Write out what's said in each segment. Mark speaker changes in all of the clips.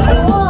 Speaker 1: แ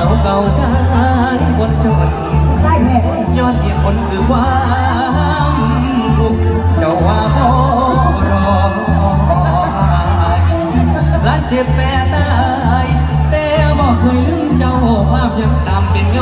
Speaker 1: าวเก่าใจคนจนใช่แม่ยอนเหตุผลคือความทุก
Speaker 2: ข์
Speaker 1: เจ้า
Speaker 2: ว่าพอรอรักเจ็บแปรตาย
Speaker 1: แต่บอ
Speaker 2: ก
Speaker 1: เคยลื
Speaker 2: ม
Speaker 1: เจ้า
Speaker 2: ภาพยังตามเป็นเง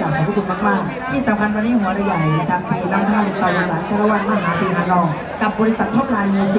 Speaker 3: กราบขอบพระคุณมากๆ ที่สำคัญวันนี้หัวเรือใหญ่นะครับที่นำท่าเป็นตอนหลานคารวะมหาปีฮานอง กับบริษัทท็อปไลน์มิวสิก